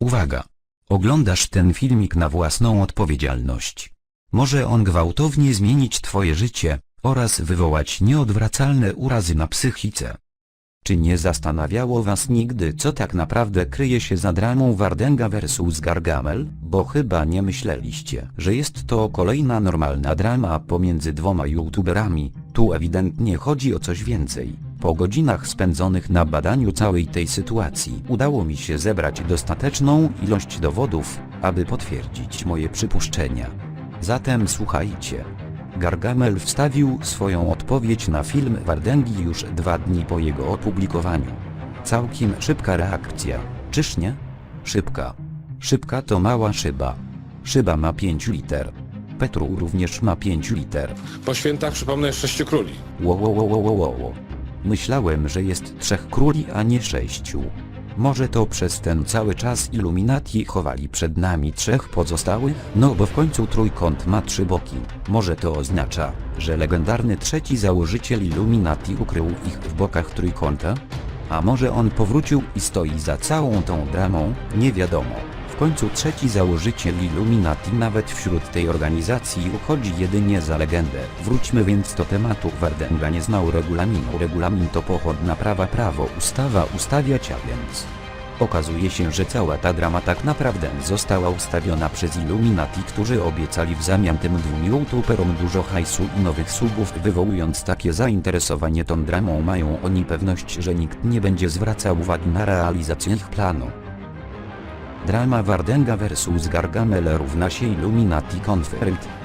Uwaga! Oglądasz ten filmik na własną odpowiedzialność. Może on gwałtownie zmienić twoje życie, oraz wywołać nieodwracalne urazy na psychice. Czy nie zastanawiało was nigdy co tak naprawdę kryje się za dramą Wardenga vs Gargamel? Bo chyba nie myśleliście, że jest to kolejna normalna drama pomiędzy dwoma youtuberami, tu ewidentnie chodzi o coś więcej. Po godzinach spędzonych na badaniu całej tej sytuacji udało mi się zebrać dostateczną ilość dowodów, aby potwierdzić moje przypuszczenia. Zatem słuchajcie. Gargamel wstawił swoją odpowiedź na film Wardęgi już dwa dni po jego opublikowaniu. Całkiem szybka reakcja, czyż nie? Szybka. Szybka to mała szyba. Szyba ma 5 liter. Petru również ma 5 liter. Po świętach przypomnę sześciu króli. Wo, wo, wo, wo, wo, wo, wo. Myślałem, że jest trzech króli, a nie sześciu. Może to przez ten cały czas Illuminati chowali przed nami trzech pozostałych? No bo w końcu trójkąt ma trzy boki. Może to oznacza, że legendarny trzeci założyciel Illuminati ukrył ich w bokach trójkąta? A może on powrócił i stoi za całą tą dramą? Nie wiadomo. Końcu trzeci założyciel Illuminati nawet wśród tej organizacji uchodzi jedynie za legendę. Wróćmy więc do tematu. Wardenga nie znał regulaminu. Regulamin to pochodna prawa prawo ustawa ustawiać, a więc... Okazuje się, że cała ta drama tak naprawdę została ustawiona przez Illuminati, którzy obiecali w zamian tym dwóm youtuberom dużo hajsu i nowych subów wywołując takie zainteresowanie tą dramą mają oni pewność, że nikt nie będzie zwracał uwagi na realizację ich planu. Drama Wardenga vs Gargamel równa się Illuminati Confirmed.